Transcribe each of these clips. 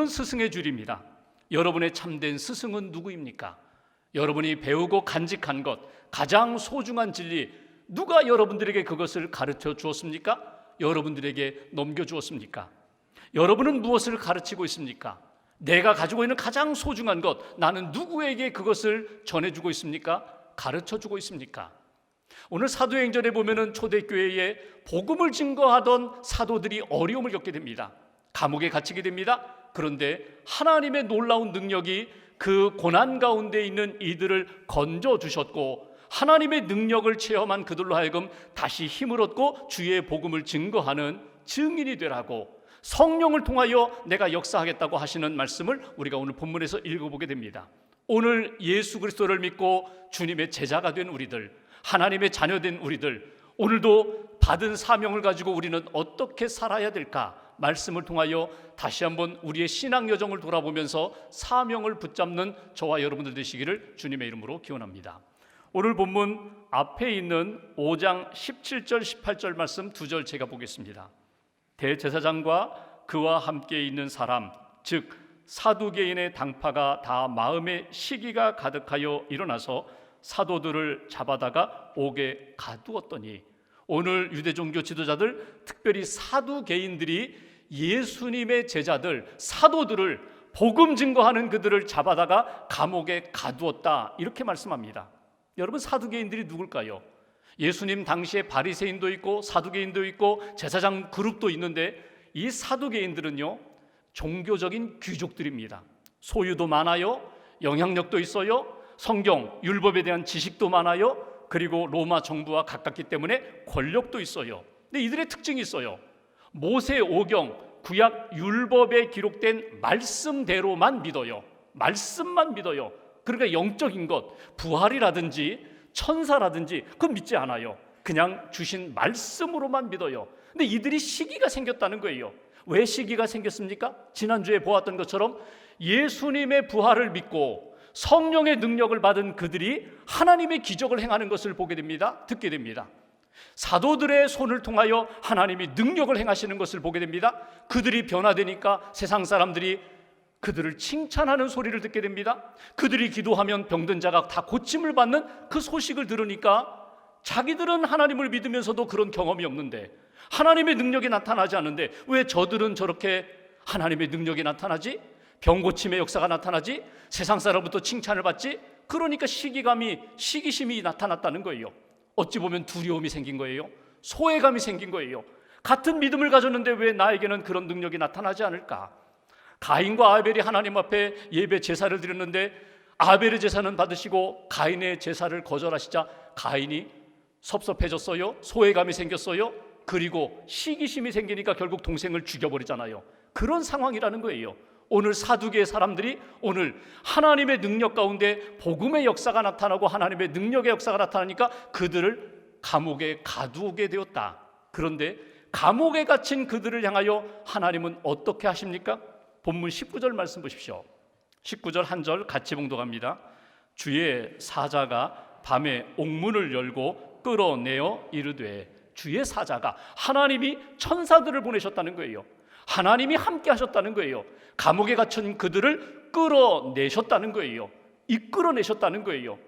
오늘은 스승의 줄입니다. 여러분의 참된 스승은 누구입니까? 여러분이 배우고 간직한 것, 가장 소중한 진리, 누가 여러분들에게 그것을 가르쳐 주었습니까? 여러분들에게 넘겨 주었습니까? 여러분은 무엇을 가르치고 있습니까? 내가 가지고 있는 가장 소중한 것, 나는 누구에게 그것을 전해주고 있습니까? 가르쳐 주고 있습니까? 오늘 사도행전에 보면은 초대교회에 복음을 증거하던 사도들이 어려움을 겪게 됩니다. 감옥에 갇히게 됩니다. 그런데 하나님의 놀라운 능력이 그 고난 가운데 있는 이들을 건져 주셨고 하나님의 능력을 체험한 그들로 하여금 다시 힘을 얻고 주의 복음을 증거하는 증인이 되라고 성령을 통하여 내가 역사하겠다고 하시는 말씀을 우리가 오늘 본문에서 읽어보게 됩니다. 오늘 예수 그리스도를 믿고 주님의 제자가 된 우리들, 하나님의 자녀된 우리들, 오늘도 받은 사명을 가지고 우리는 어떻게 살아야 될까? 말씀을 통하여 다시 한번 우리의 신앙 여정을 돌아보면서 사명을 붙잡는 저와 여러분들 되시기를 주님의 이름으로 기원합니다. 오늘 본문 앞에 있는 5장 17절 18절 말씀 두 절 제가 보겠습니다. 대제사장과 그와 함께 있는 사람 즉 사두개인의 당파가 다 마음에 시기가 가득하여 일어나서 사도들을 잡아다가 옥에 가두었더니 오늘 유대 종교 지도자들 특별히 사두개인들이 예수님의 제자들 사도들을 복음 증거하는 그들을 잡아다가 감옥에 가두었다 이렇게 말씀합니다. 여러분 사두개인들이 누굴까요? 예수님 당시에 바리새인도 있고 사두개인도 있고 제사장 그룹도 있는데 이 사두개인들은요 종교적인 귀족들입니다. 소유도 많아요, 영향력도 있어요, 성경 율법에 대한 지식도 많아요. 그리고 로마 정부와 가깝기 때문에 권력도 있어요. 근데 이들의 특징이 있어요. 모세 오경 구약 율법에 기록된 말씀대로만 믿어요. 말씀만 믿어요. 그러니까 영적인 것, 부활이라든지 천사라든지 그건 믿지 않아요. 그냥 주신 말씀으로만 믿어요. 근데 이들이 시기가 생겼다는 거예요. 왜 시기가 생겼습니까? 지난주에 보았던 것처럼 예수님의 부활을 믿고 성령의 능력을 받은 그들이 하나님의 기적을 행하는 것을 보게 됩니다. 듣게 됩니다. 사도들의 손을 통하여 하나님이 능력을 행하시는 것을 보게 됩니다. 그들이 변화되니까 세상 사람들이 그들을 칭찬하는 소리를 듣게 됩니다. 그들이 기도하면 병든 자가 다 고침을 받는 그 소식을 들으니까 자기들은 하나님을 믿으면서도 그런 경험이 없는데 하나님의 능력이 나타나지 않는데 왜 저들은 저렇게 하나님의 능력이 나타나지? 병고침의 역사가 나타나지? 세상 사람부터 칭찬을 받지? 그러니까 시기감이 시기심이 나타났다는 거예요. 어찌 보면 두려움이 생긴 거예요. 소외감이 생긴 거예요. 같은 믿음을 가졌는데 왜 나에게는 그런 능력이 나타나지 않을까? 가인과 아벨이 하나님 앞에 예배 제사를 드렸는데 아벨의 제사는 받으시고 가인의 제사를 거절하시자 가인이 섭섭해졌어요. 소외감이 생겼어요. 그리고 시기심이 생기니까 결국 동생을 죽여버리잖아요. 그런 상황이라는 거예요. 오늘 사두개의 사람들이 오늘 하나님의 능력 가운데 복음의 역사가 나타나고 하나님의 능력의 역사가 나타나니까 그들을 감옥에 가두게 되었다. 그런데 감옥에 갇힌 그들을 향하여 하나님은 어떻게 하십니까? 본문 19절 말씀 보십시오. 19절 한 절 같이 봉독합니다. 주의 사자가 밤에 옥문을 열고 끌어내어 이르되 주의 사자가 하나님이 천사들을 보내셨다는 거예요. 하나님이 함께 하셨다는 거예요. 감옥에 갇힌 그들을 끌어내셨다는 거예요. 이끌어내셨다는 거예요.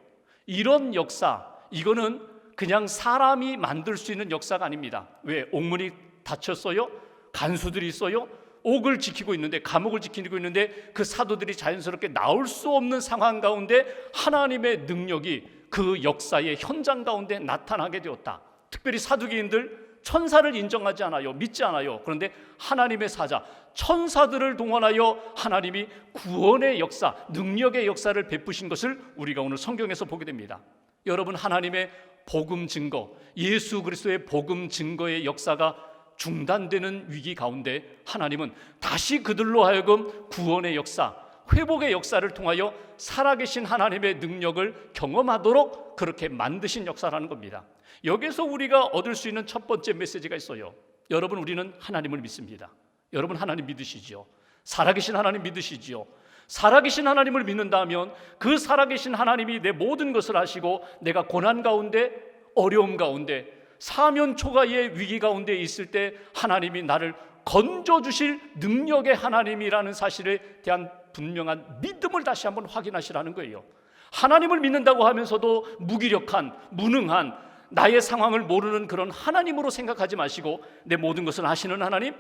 이런 역사, 이거는 그냥 사람이 만들 수 있는 역사가 아닙니다. 왜? 옥문이 닫혔어요? 간수들이 있어요? 옥을 지키고 있는데 감옥을 지키고 있는데 그 사도들이 자연스럽게 나올 수 없는 상황 가운데 하나님의 능력이 그 역사의 현장 가운데 나타나게 되었다. 특별히 사두개인들 천사를 인정하지 않아요. 믿지 않아요. 그런데 하나님의 사자, 천사들을 동원하여 하나님이 구원의 역사, 능력의 역사를 베푸신 것을 우리가 오늘 성경에서 보게 됩니다. 여러분 하나님의 복음 증거, 예수 그리스도의 복음 증거의 역사가 중단되는 위기 가운데 하나님은 다시 그들로 하여금 구원의 역사, 회복의 역사를 통하여 살아계신 하나님의 능력을 경험하도록 그렇게 만드신 역사라는 겁니다. 여기서 우리가 얻을 수 있는 첫 번째 메시지가 있어요. 여러분 우리는 하나님을 믿습니다. 여러분 하나님 믿으시지요. 살아계신 하나님 믿으시지요. 살아계신 하나님을 믿는다면 그 살아계신 하나님이 내 모든 것을 아시고 내가 고난 가운데 어려움 가운데 사면 초가의 위기 가운데 있을 때 하나님이 나를 건져 주실 능력의 하나님이라는 사실에 대한 분명한 믿음을 다시 한번 확인하시라는 거예요. 하나님을 믿는다고 하면서도 무기력한, 무능한 나의 상황을 모르는 그런 하나님으로 생각하지 마시고 내 모든 것을 아시는 하나님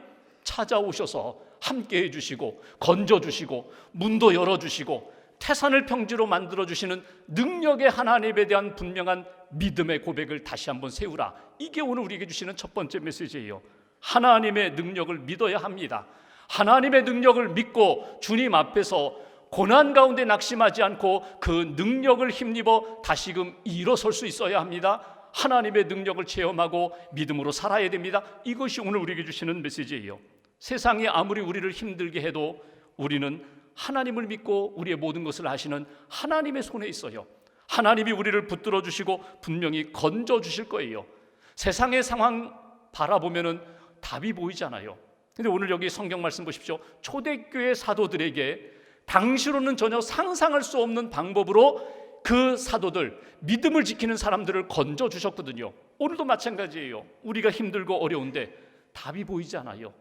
찾아오셔서 함께 해주시고 건져주시고 문도 열어주시고 태산을 평지로 만들어주시는 능력의 하나님에 대한 분명한 믿음의 고백을 다시 한번 세우라. 이게 오늘 우리에게 주시는 첫 번째 메시지예요. 하나님의 능력을 믿어야 합니다. 하나님의 능력을 믿고 주님 앞에서 고난 가운데 낙심하지 않고 그 능력을 힘입어 다시금 일어설 수 있어야 합니다. 하나님의 능력을 체험하고 믿음으로 살아야 됩니다. 이것이 오늘 우리에게 주시는 메시지예요. 세상이 아무리 우리를 힘들게 해도 우리는 하나님을 믿고 우리의 모든 것을 아시는 하나님의 손에 있어요. 하나님이 우리를 붙들어 주시고 분명히 건져 주실 거예요. 세상의 상황 바라보면은 답이 보이잖아요. 근데 오늘 여기 성경 말씀 보십시오. 초대교회 사도들에게 당시로는 전혀 상상할 수 없는 방법으로 그 사도들 믿음을 지키는 사람들을 건져 주셨거든요. 오늘도 마찬가지예요. 우리가 힘들고 어려운데 답이 보이지 않아요.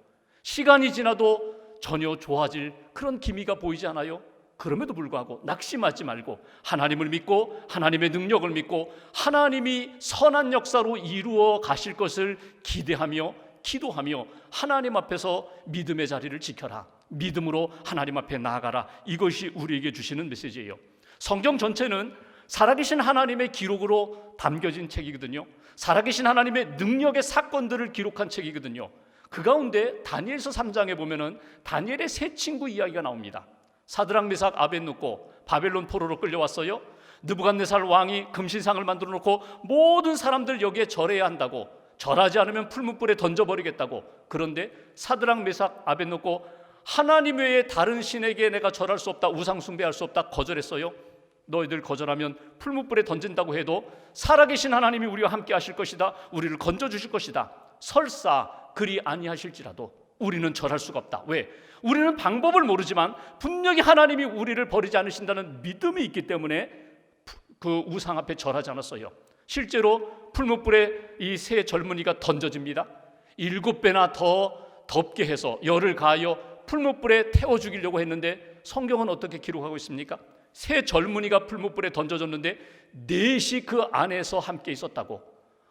시간이 지나도 전혀 좋아질 그런 기미가 보이지 않아요. 그럼에도 불구하고 낙심하지 말고 하나님을 믿고 하나님의 능력을 믿고 하나님이 선한 역사로 이루어 가실 것을 기대하며 기도하며 하나님 앞에서 믿음의 자리를 지켜라. 믿음으로 하나님 앞에 나아가라. 이것이 우리에게 주시는 메시지예요. 성경 전체는 살아계신 하나님의 기록으로 담겨진 책이거든요. 살아계신 하나님의 능력의 사건들을 기록한 책이거든요. 그 가운데 다니엘서 3장에 보면은 다니엘의 세 친구 이야기가 나옵니다. 사드랑 메삭 아벤누고 바벨론 포로로 끌려왔어요. 느부갓네살 왕이 금신상을 만들어 놓고 모든 사람들 여기에 절해야 한다고 절하지 않으면 풀무불에 던져 버리겠다고. 그런데 사드랑 메삭 아벤누고 하나님 외에 다른 신에게 내가 절할 수 없다. 우상 숭배할 수 없다. 거절했어요. 너희들 거절하면 풀무불에 던진다고 해도 살아계신 하나님이 우리와 함께 하실 것이다. 우리를 건져 주실 것이다. 설사 그리 아니하실지라도 우리는 절할 수가 없다. 왜? 우리는 방법을 모르지만 분명히 하나님이 우리를 버리지 않으신다는 믿음이 있기 때문에 그 우상 앞에 절하지 않았어요. 실제로 풀무불에 이 세 젊은이가 던져집니다. 일곱 배나 더 덥게 해서 열을 가하여 풀무불에 태워 죽이려고 했는데 성경은 어떻게 기록하고 있습니까? 세 젊은이가 풀무불에 던져졌는데 넷이 그 안에서 함께 있었다고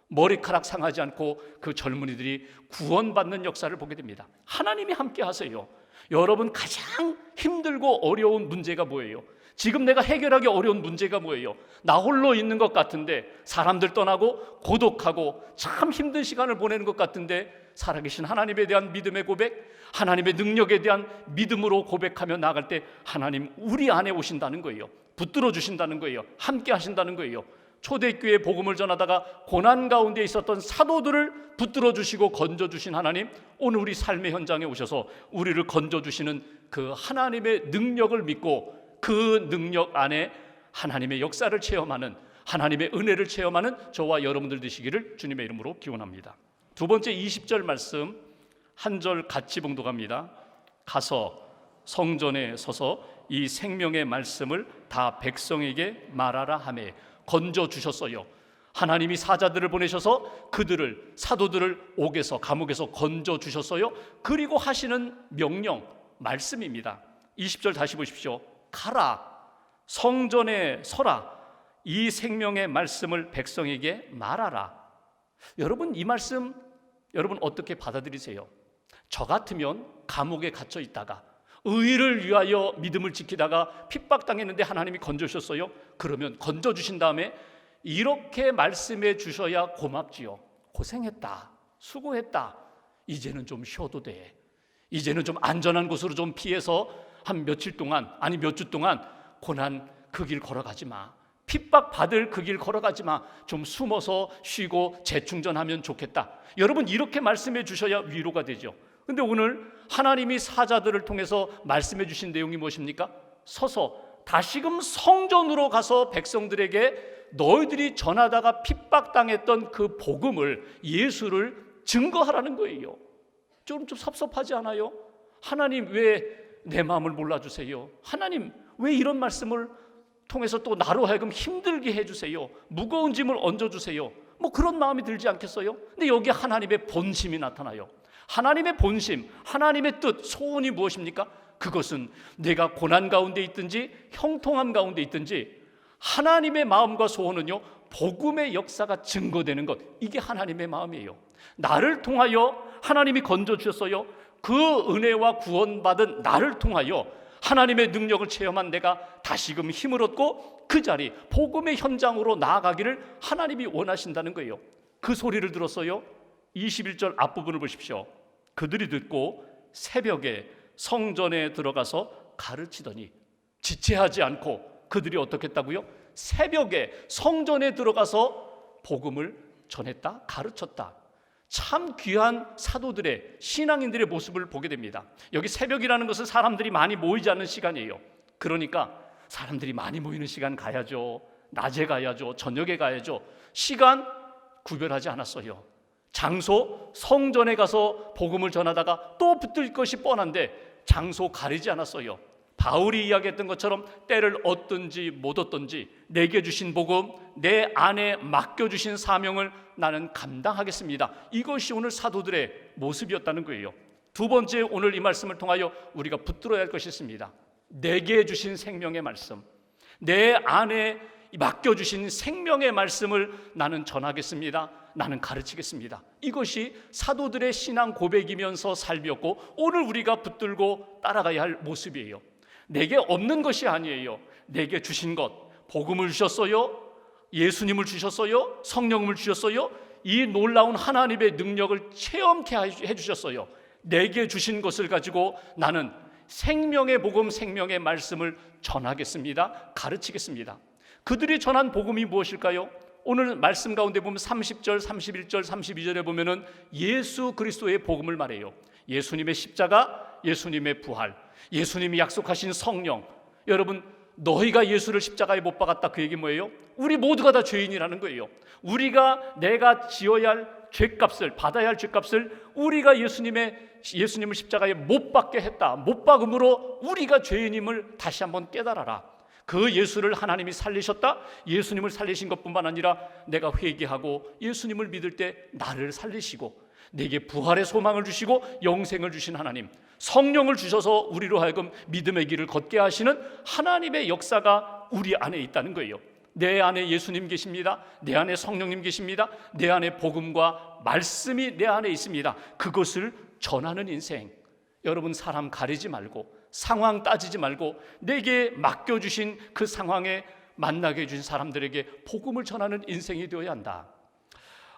머리카락 상하지 않고 그 젊은이들이 구원받는 역사를 보게 됩니다. 하나님이 함께 하세요. 여러분 가장 힘들고 어려운 문제가 뭐예요? 지금 내가 해결하기 어려운 문제가 뭐예요? 나 홀로 있는 것 같은데 사람들 떠나고 고독하고 참 힘든 시간을 보내는 것 같은데 살아계신 하나님에 대한 믿음의 고백, 하나님의 능력에 대한 믿음으로 고백하며 나갈 때 하나님 우리 안에 오신다는 거예요. 붙들어 주신다는 거예요. 함께 하신다는 거예요. 초대교회 복음을 전하다가 고난 가운데 있었던 사도들을 붙들어 주시고 건져 주신 하나님 오늘 우리 삶의 현장에 오셔서 우리를 건져 주시는 그 하나님의 능력을 믿고 그 능력 안에 하나님의 역사를 체험하는 하나님의 은혜를 체험하는 저와 여러분들 되시기를 주님의 이름으로 기원합니다. 두 번째 20절 말씀 한 절 같이 봉독합니다. 가서 성전에 서서 이 생명의 말씀을 다 백성에게 말하라 하매 건져 주셨어요. 하나님이 사자들을 보내셔서 그들을 사도들을 옥에서 감옥에서 건져 주셨어요. 그리고 하시는 명령 말씀입니다. 20절 다시 보십시오. 가라 성전에 서라 이 생명의 말씀을 백성에게 말하라. 여러분 이 말씀 여러분 어떻게 받아들이세요? 저 같으면 감옥에 갇혀 있다가 의를 위하여 믿음을 지키다가 핍박당했는데 하나님이 건져주셨어요. 그러면 건져주신 다음에 이렇게 말씀해 주셔야 고맙지요. 고생했다. 수고했다. 이제는 좀 쉬어도 돼. 이제는 좀 안전한 곳으로 좀 피해서 한 며칠 동안, 아니 몇 주 동안 고난 그 길 걸어가지 마. 핍박 받을 그 길 걸어가지 마. 좀 숨어서 쉬고 재충전하면 좋겠다. 여러분 이렇게 말씀해 주셔야 위로가 되죠. 근데 오늘 하나님이 사자들을 통해서 말씀해 주신 내용이 무엇입니까? 서서 다시금 성전으로 가서 백성들에게 너희들이 전하다가 핍박당했던 그 복음을 예수를 증거하라는 거예요. 좀, 좀 섭섭하지 않아요? 하나님 왜 내 마음을 몰라주세요? 하나님 왜 이런 말씀을 통해서 또 나로 하여금 힘들게 해주세요? 무거운 짐을 얹어주세요? 뭐 그런 마음이 들지 않겠어요? 근데 여기 하나님의 본심이 나타나요. 하나님의 본심, 하나님의 뜻, 소원이 무엇입니까? 그것은 내가 고난 가운데 있든지 형통함 가운데 있든지 하나님의 마음과 소원은요, 복음의 역사가 증거되는 것. 이게 하나님의 마음이에요. 나를 통하여 하나님이 건져 주셨어요. 그 은혜와 구원받은 나를 통하여 하나님의 능력을 체험한 내가 다시금 힘을 얻고 그 자리 복음의 현장으로 나아가기를 하나님이 원하신다는 거예요. 그 소리를 들었어요. 21절 앞부분을 보십시오. 그들이 듣고 새벽에 성전에 들어가서 가르치더니 지체하지 않고 그들이 어떻게 했다고요? 새벽에 성전에 들어가서 복음을 전했다, 가르쳤다. 참 귀한 사도들의 신앙인들의 모습을 보게 됩니다. 여기 새벽이라는 것은 사람들이 많이 모이지 않는 시간이에요. 그러니까 사람들이 많이 모이는 시간 가야죠. 낮에 가야죠. 저녁에 가야죠. 시간 구별하지 않았어요. 장소 성전에 가서 복음을 전하다가 또 붙들 것이 뻔한데 장소 가리지 않았어요. 바울이 이야기했던 것처럼 때를 얻든지 못 얻든지 내게 주신 복음, 내 안에 맡겨 주신 사명을 나는 감당하겠습니다. 이것이 오늘 사도들의 모습이었다는 거예요. 두 번째 오늘 이 말씀을 통하여 우리가 붙들어야 할 것이 있습니다. 내게 주신 생명의 말씀. 내 안에 맡겨 주신 생명의 말씀을 나는 전하겠습니다. 나는 가르치겠습니다. 이것이 사도들의 신앙 고백이면서 삶이었고 오늘 우리가 붙들고 따라가야 할 모습이에요. 내게 없는 것이 아니에요. 내게 주신 것, 복음을 주셨어요. 예수님을 주셨어요. 성령을 주셨어요. 이 놀라운 하나님의 능력을 체험케 해 주셨어요. 내게 주신 것을 가지고 나는 생명의 복음, 생명의 말씀을 전하겠습니다. 가르치겠습니다. 그들이 전한 복음이 무엇일까요? 오늘 말씀 가운데 보면 30절, 31절, 32절에 보면은 예수 그리스도의 복음을 말해요. 예수님의 십자가, 예수님의 부활, 예수님이 약속하신 성령. 여러분, 너희가 예수를 십자가에 못 박았다 그 얘기 뭐예요? 우리 모두가 다 죄인이라는 거예요. 우리가 내가 지어야 할 죄값을 받아야 할 죄값을 우리가 예수님의 예수님을 십자가에 못 박게 했다. 못 박음으로 우리가 죄인임을 다시 한번 깨달아라. 그 예수를 하나님이 살리셨다. 예수님을 살리신 것뿐만 아니라 내가 회개하고 예수님을 믿을 때 나를 살리시고 내게 부활의 소망을 주시고 영생을 주신 하나님, 성령을 주셔서 우리로 하여금 믿음의 길을 걷게 하시는 하나님의 역사가 우리 안에 있다는 거예요. 내 안에 예수님 계십니다. 내 안에 성령님 계십니다. 내 안에 복음과 말씀이 내 안에 있습니다. 그것을 전하는 인생. 여러분 사람 가리지 말고 상황 따지지 말고 내게 맡겨 주신 그 상황에 만나게 해주신 사람들에게 복음을 전하는 인생이 되어야 한다.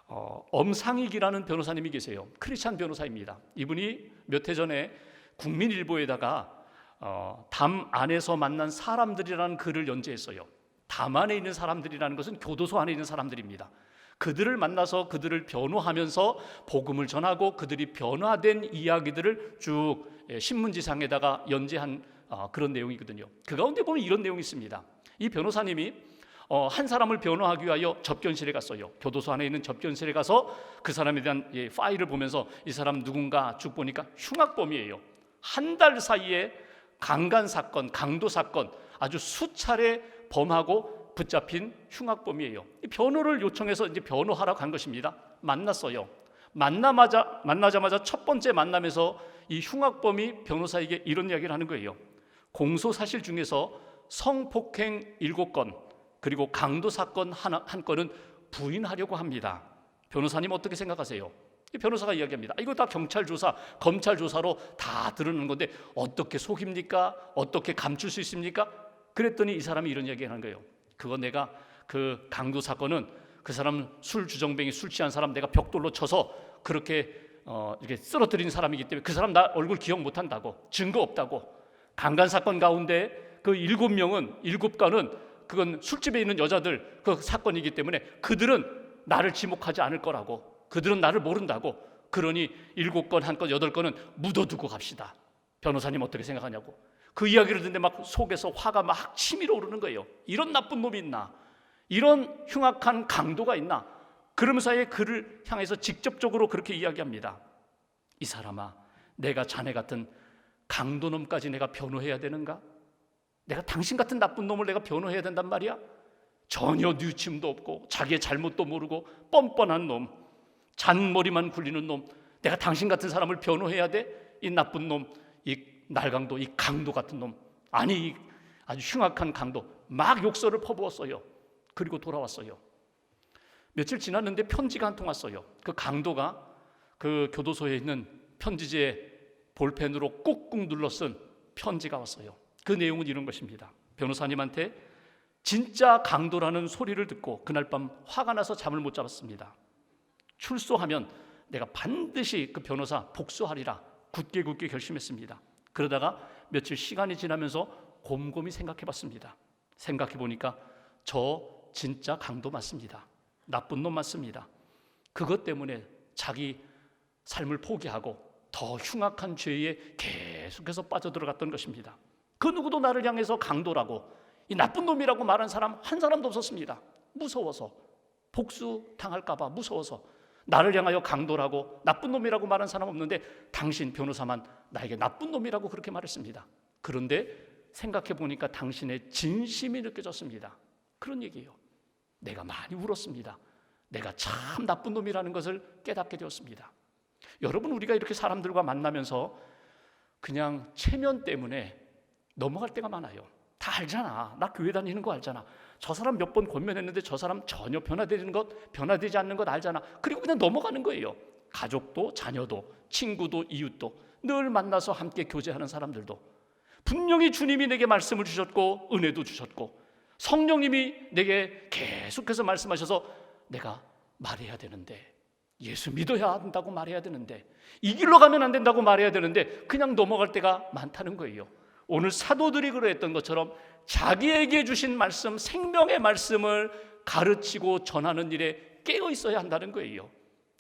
어, 엄상익이라는 변호사님이 계세요. 크리스찬 변호사입니다. 이분이 몇 해 전에 국민일보에다가 어, 담 안에서 만난 사람들이라는 글을 연재했어요. 담 안에 있는 사람들이라는 것은 교도소 안에 있는 사람들입니다. 그들을 만나서 그들을 변호하면서 복음을 전하고 그들이 변화된 이야기들을 쭉 예, 신문지상에다가 연재한 어, 그런 내용이거든요. 그 가운데 보면 이런 내용이 있습니다. 이 변호사님이 어, 한 사람을 변호하기 위하여 접견실에 갔어요. 교도소 안에 있는 접견실에 가서 그 사람에 대한 예, 파일을 보면서 이 사람 누군가 쭉 보니까 흉악범이에요. 한 달 사이에 강간 사건, 강도 사건 아주 수차례 범하고 붙잡힌 흉악범이에요. 변호를 요청해서 이제 변호하러 간 것입니다. 만났어요. 만나마자 만나자마자 첫 번째 만남에서 이 흉악범이 변호사에게 이런 이야기를 하는 거예요. 공소 사실 중에서 성폭행 일곱 건 그리고 강도 사건 하나, 한 건은 부인하려고 합니다. 변호사님 어떻게 생각하세요? 이 변호사가 이야기합니다. 이거 다 경찰 조사, 검찰 조사로 다 드러난 건데 어떻게 속입니까? 어떻게 감출 수 있습니까? 그랬더니 이 사람이 이런 이야기 하는 거예요. 그거 내가 그 강도 사건은 그 사람 술 주정뱅이 술 취한 사람 내가 벽돌로 쳐서 그렇게 어, 이렇게 쓰러뜨린 사람이기 때문에 그 사람 나 얼굴 기억 못 한다고 증거 없다고. 강간 사건 가운데 그 일곱 명은 일곱 건은 그건 술집에 있는 여자들 그 사건이기 때문에 그들은 나를 지목하지 않을 거라고 그들은 나를 모른다고. 그러니 일곱 건 한 건 여덟 건은 묻어두고 갑시다. 변호사님 어떻게 생각하냐고 그 이야기를 듣는데 막 속에서 화가 막 치밀어 오르는 거예요 이런 나쁜 놈이 있나 이런 흉악한 강도가 있나 그러면서의 그를 향해서 직접적으로 그렇게 이야기합니다 이 사람아 내가 자네 같은 강도놈까지 내가 변호해야 되는가? 내가 당신 같은 나쁜 놈을 내가 변호해야 된단 말이야? 전혀 뉘우침도 없고 자기의 잘못도 모르고 뻔뻔한 놈, 잔머리만 굴리는 놈, 내가 당신 같은 사람을 변호해야 돼? 이 나쁜 놈, 이 날강도, 이 강도 같은 놈. 아니, 이 아주 흉악한 강도. 막 욕설을 퍼부었어요. 그리고 돌아왔어요. 며칠 지났는데 편지가 한 통 왔어요. 그 강도가 그 교도소에 있는 편지지에 볼펜으로 꾹꾹 눌러 쓴 편지가 왔어요. 그 내용은 이런 것입니다. 변호사님한테 진짜 강도라는 소리를 듣고 그날 밤 화가 나서 잠을 못 잡았습니다. 출소하면 내가 반드시 그 변호사 복수하리라 굳게 굳게 결심했습니다. 그러다가 며칠 시간이 지나면서 곰곰이 생각해 봤습니다. 생각해 보니까 저 진짜 강도 맞습니다. 나쁜 놈 맞습니다. 그것 때문에 자기 삶을 포기하고 더 흉악한 죄에 계속해서 빠져들어갔던 것입니다. 그 누구도 나를 향해서 강도라고 이 나쁜 놈이라고 말한 사람 한 사람도 없었습니다. 무서워서 복수 당할까봐 무서워서 나를 향하여 강도라고 나쁜 놈이라고 말한 사람 없는데 당신 변호사만 나에게 나쁜 놈이라고 그렇게 말했습니다. 그런데 생각해 보니까 당신의 진심이 느껴졌습니다. 그런 얘기예요. 내가 많이 울었습니다. 내가 참 나쁜 놈이라는 것을 깨닫게 되었습니다. 여러분 우리가 이렇게 사람들과 만나면서 그냥 체면 때문에 넘어갈 때가 많아요. 다 알잖아. 나 교회 다니는 거 알잖아. 저 사람 몇 번 권면했는데 저 사람 전혀 변화되는 것, 변화되지 않는 것 알잖아. 그리고 그냥 넘어가는 거예요. 가족도, 자녀도, 친구도, 이웃도 늘 만나서 함께 교제하는 사람들도 분명히 주님이 내게 말씀을 주셨고 은혜도 주셨고 성령님이 내게 계속해서 말씀하셔서 내가 말해야 되는데 예수 믿어야 한다고 말해야 되는데 이 길로 가면 안 된다고 말해야 되는데 그냥 넘어갈 때가 많다는 거예요. 오늘 사도들이 그러했던 것처럼 자기에게 주신 말씀, 생명의 말씀을 가르치고 전하는 일에 깨어 있어야 한다는 거예요.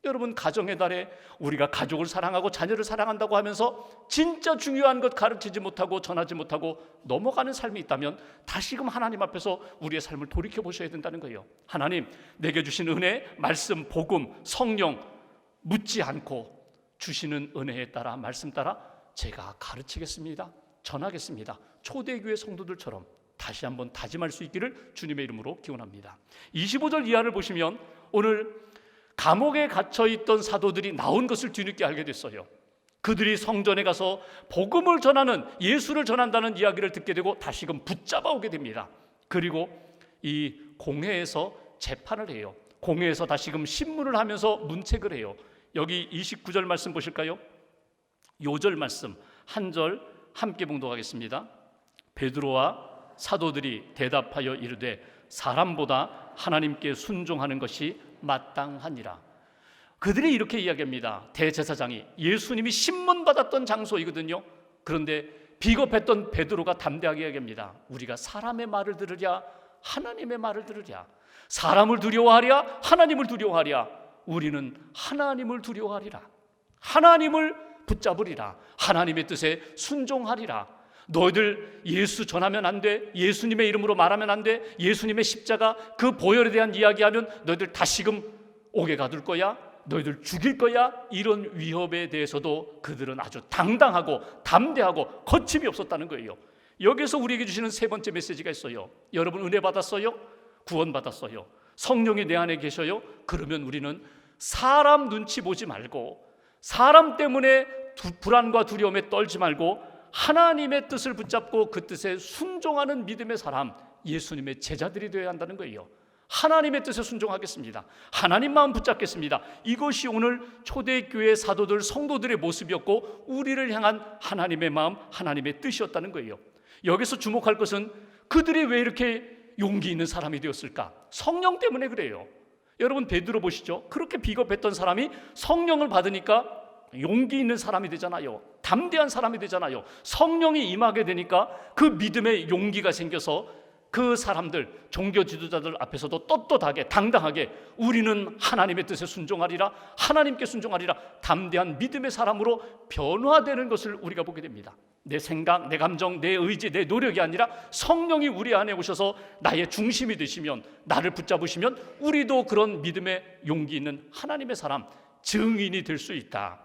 여러분 가정의 달에 우리가 가족을 사랑하고 자녀를 사랑한다고 하면서 진짜 중요한 것 가르치지 못하고 전하지 못하고 넘어가는 삶이 있다면 다시금 하나님 앞에서 우리의 삶을 돌이켜 보셔야 된다는 거예요. 하나님 내게 주신 은혜, 말씀, 복음, 성령 묻지 않고 주시는 은혜에 따라 말씀 따라 제가 가르치겠습니다. 전하겠습니다. 초대교회 성도들처럼 다시 한번 다짐할 수 있기를 주님의 이름으로 기원합니다. 25절 이하를 보시면 오늘 감옥에 갇혀 있던 사도들이 나온 것을 뒤늦게 알게 됐어요. 그들이 성전에 가서 복음을 전하는 예수를 전한다는 이야기를 듣게 되고 다시금 붙잡아 오게 됩니다. 그리고 이 공회에서 재판을 해요. 공회에서 다시금 신문을 하면서 문책을 해요. 여기 29절 말씀 보실까요? 요절 말씀 한 절 함께 봉독하겠습니다. 베드로와 사도들이 대답하여 이르되 사람보다 하나님께 순종하는 것이 마땅하니라. 그들이 이렇게 이야기합니다. 대제사장이 예수님이 신문 받았던 장소이거든요. 그런데 비겁했던 베드로가 담대하게 이야기합니다. 우리가 사람의 말을 들으랴 하나님의 말을 들으랴 사람을 두려워하랴 하나님을 두려워하랴 우리는 하나님을 두려워하리라. 하나님을 붙잡으리라. 하나님의 뜻에 순종하리라. 너희들 예수 전하면 안 돼. 예수님의 이름으로 말하면 안 돼. 예수님의 십자가 그 보혈에 대한 이야기하면 너희들 다시금 옥에 가둘 거야. 너희들 죽일 거야. 이런 위협에 대해서도 그들은 아주 당당하고 담대하고 거침이 없었다는 거예요. 여기서 우리에게 주시는 세 번째 메시지가 있어요. 여러분 은혜 받았어요? 구원 받았어요. 성령이 내 안에 계셔요. 그러면 우리는 사람 눈치 보지 말고 사람 때문에 두, 불안과 두려움에 떨지 말고 하나님의 뜻을 붙잡고 그 뜻에 순종하는 믿음의 사람, 예수님의 제자들이 되어야 한다는 거예요. 하나님의 뜻에 순종하겠습니다. 하나님 마음 붙잡겠습니다. 이것이 오늘 초대교회 사도들 성도들의 모습이었고 우리를 향한 하나님의 마음, 하나님의 뜻이었다는 거예요. 여기서 주목할 것은 그들이 왜 이렇게 용기 있는 사람이 되었을까? 성령 때문에 그래요. 여러분 베드로 보시죠. 그렇게 비겁했던 사람이 성령을 받으니까 용기 있는 사람이 되잖아요. 담대한 사람이 되잖아요. 성령이 임하게 되니까 그 믿음의 용기가 생겨서 그 사람들 종교 지도자들 앞에서도 떳떳하게 당당하게 우리는 하나님의 뜻에 순종하리라 하나님께 순종하리라 담대한 믿음의 사람으로 변화되는 것을 우리가 보게 됩니다. 내 생각, 내 감정, 내 의지, 내 노력이 아니라 성령이 우리 안에 오셔서 나의 중심이 되시면 나를 붙잡으시면 우리도 그런 믿음의 용기 있는 하나님의 사람 증인이 될 수 있다.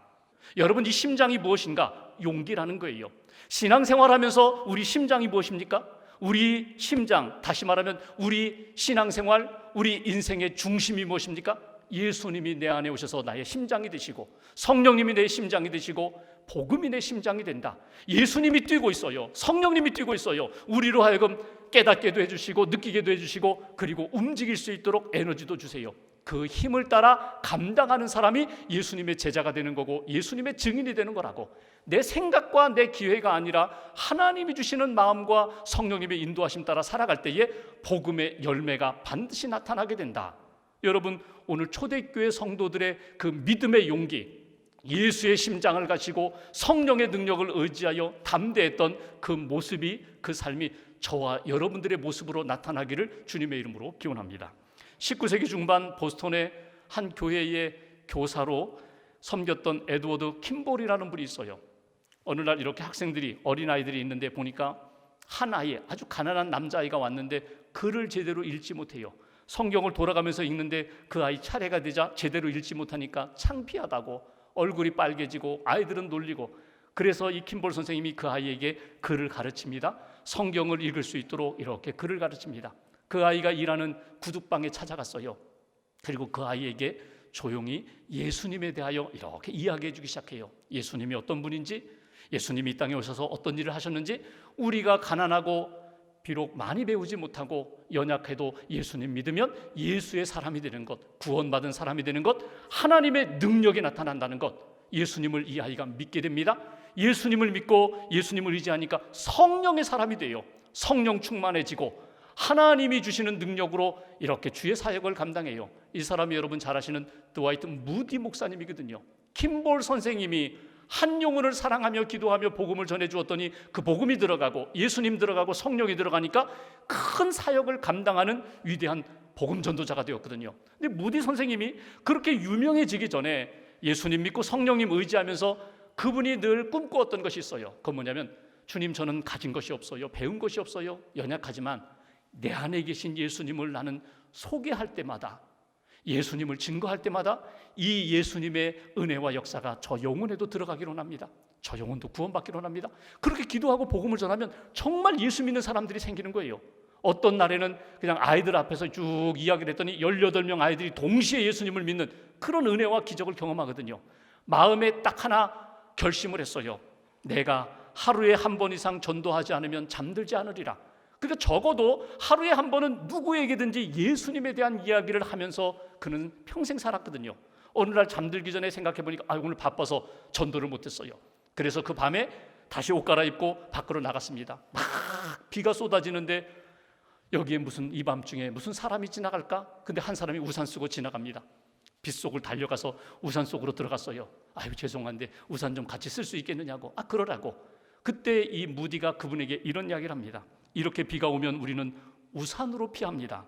여러분 이 심장이 무엇인가? 용기라는 거예요. 신앙생활 하면서 우리 심장이 무엇입니까? 우리 심장, 다시 말하면 우리 신앙생활, 우리 인생의 중심이 무엇입니까? 예수님이 내 안에 오셔서 나의 심장이 되시고 성령님이 내 심장이 되시고 복음이 내 심장이 된다. 예수님이 뛰고 있어요. 성령님이 뛰고 있어요. 우리로 하여금 깨닫게도 해주시고 느끼게도 해주시고 그리고 움직일 수 있도록 에너지도 주세요. 그 힘을 따라 감당하는 사람이 예수님의 제자가 되는 거고 예수님의 증인이 되는 거라고 내 생각과 내 기회가 아니라 하나님이 주시는 마음과 성령님의 인도하심 따라 살아갈 때에 복음의 열매가 반드시 나타나게 된다. 여러분 오늘 초대교회 성도들의 그 믿음의 용기 예수의 심장을 가지고 성령의 능력을 의지하여 담대했던 그 모습이 그 삶이 저와 여러분들의 모습으로 나타나기를 주님의 이름으로 기원합니다. 19세기 중반 보스턴의 한 교회의 교사로 섬겼던 에드워드 킴볼이라는 분이 있어요. 어느 날 이렇게 학생들이 어린 아이들이 있는데 보니까 한 아이 아주 가난한 남자아이가 왔는데 글을 제대로 읽지 못해요. 성경을 돌아가면서 읽는데 그 아이 차례가 되자 제대로 읽지 못하니까 창피하다고 얼굴이 빨개지고 아이들은 놀리고 그래서 이 킴볼 선생님이 그 아이에게 글을 가르칩니다. 성경을 읽을 수 있도록 이렇게 글을 가르칩니다. 그 아이가 일하는 구두방에 찾아갔어요. 그리고 그 아이에게 조용히 예수님에 대하여 이렇게 이야기해 주기 시작해요. 예수님이 어떤 분인지, 예수님이 이 땅에 오셔서 어떤 일을 하셨는지, 우리가 가난하고 비록 많이 배우지 못하고 연약해도 예수님 믿으면 예수의 사람이 되는 것, 구원받은 사람이 되는 것, 하나님의 능력이 나타난다는 것, 예수님을 이 아이가 믿게 됩니다. 예수님을 믿고 예수님을 의지하니까 성령의 사람이 돼요. 성령 충만해지고 하나님이 주시는 능력으로 이렇게 주의 사역을 감당해요. 이 사람이 여러분 잘 아시는 드와이트 무디 목사님이거든요. 킴볼 선생님이 한 영혼을 사랑하며 기도하며 복음을 전해 주었더니 그 복음이 들어가고 예수님 들어가고 성령이 들어가니까 큰 사역을 감당하는 위대한 복음 전도자가 되었거든요. 근데 무디 선생님이 그렇게 유명해지기 전에 예수님 믿고 성령님 의지하면서 그분이 늘 꿈꾸었던 것이 있어요. 그건 뭐냐면 주님 저는 가진 것이 없어요. 배운 것이 없어요. 연약하지만 내 안에 계신 예수님을 나는 소개할 때마다 예수님을 증거할 때마다 이 예수님의 은혜와 역사가 저 영혼에도 들어가기로 합니다. 저 영혼도 구원받기로 합니다. 그렇게 기도하고 복음을 전하면 정말 예수 믿는 사람들이 생기는 거예요. 어떤 날에는 그냥 아이들 앞에서 쭉 이야기를 했더니 18명 아이들이 동시에 예수님을 믿는 그런 은혜와 기적을 경험하거든요. 마음에 딱 하나 결심을 했어요. 내가 하루에 한 번 이상 전도하지 않으면 잠들지 않으리라. 그러니까 적어도 하루에 한 번은 누구에게든지 예수님에 대한 이야기를 하면서 그는 평생 살았거든요. 어느 날 잠들기 전에 생각해 보니까 아 오늘 바빠서 전도를 못했어요. 그래서 그 밤에 다시 옷 갈아입고 밖으로 나갔습니다. 막 비가 쏟아지는데 여기에 무슨 이 밤중에 무슨 사람이 지나갈까? 근데 한 사람이 우산 쓰고 지나갑니다. 빗속을 달려가서 우산 속으로 들어갔어요. 아유 죄송한데 우산 좀 같이 쓸 수 있겠느냐고. 아 그러라고. 그때 이 무디가 그분에게 이런 이야기를 합니다. 이렇게 비가 오면 우리는 우산으로 피합니다.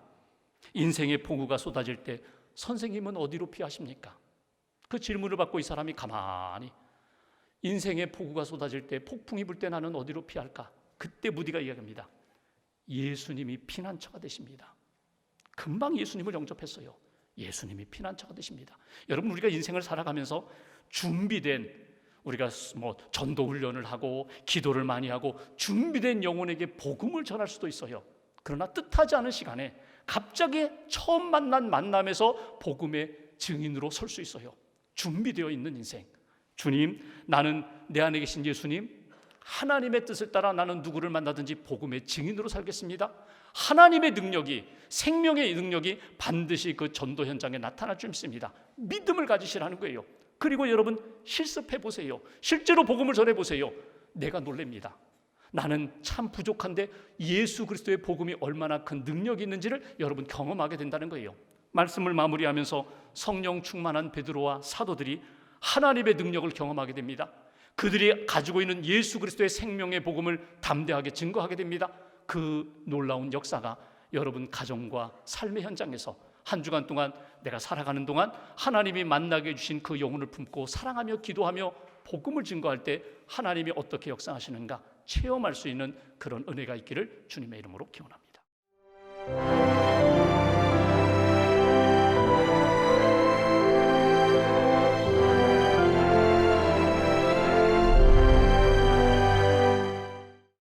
인생의 폭우가 쏟아질 때 선생님은 어디로 피하십니까? 그 질문을 받고 이 사람이 가만히 인생의 폭우가 쏟아질 때 폭풍이 불 때 나는 어디로 피할까? 그때 무디가 이야기합니다. 예수님이 피난처가 되십니다. 금방 예수님을 영접했어요. 예수님이 피난처가 되십니다. 여러분 우리가 인생을 살아가면서 준비된 우리가 뭐 전도 훈련을 하고 기도를 많이 하고 준비된 영혼에게 복음을 전할 수도 있어요. 그러나 뜻하지 않은 시간에 갑자기 처음 만난 만남에서 복음의 증인으로 설 수 있어요. 준비되어 있는 인생. 주님, 나는 내 안에 계신 예수님, 하나님의 뜻을 따라 나는 누구를 만나든지 복음의 증인으로 살겠습니다. 하나님의 능력이 생명의 능력이 반드시 그 전도 현장에 나타날 줄 믿습니다. 믿음을 가지시라는 거예요. 그리고 여러분 실습해 보세요. 실제로 복음을 전해 보세요. 내가 놀랍니다. 나는 참 부족한데 예수 그리스도의 복음이 얼마나 큰 능력이 있는지를 여러분 경험하게 된다는 거예요. 말씀을 마무리하면서 성령 충만한 베드로와 사도들이 하나님의 능력을 경험하게 됩니다. 그들이 가지고 있는 예수 그리스도의 생명의 복음을 담대하게 증거하게 됩니다. 그 놀라운 역사가 여러분 가정과 삶의 현장에서 한 주간 동안 내가 살아가는 동안 하나님이 만나게 해주신 그 영혼을 품고 사랑하며 기도하며 복음을 증거할 때 하나님이 어떻게 역사하시는가 체험할 수 있는 그런 은혜가 있기를 주님의 이름으로 기원합니다.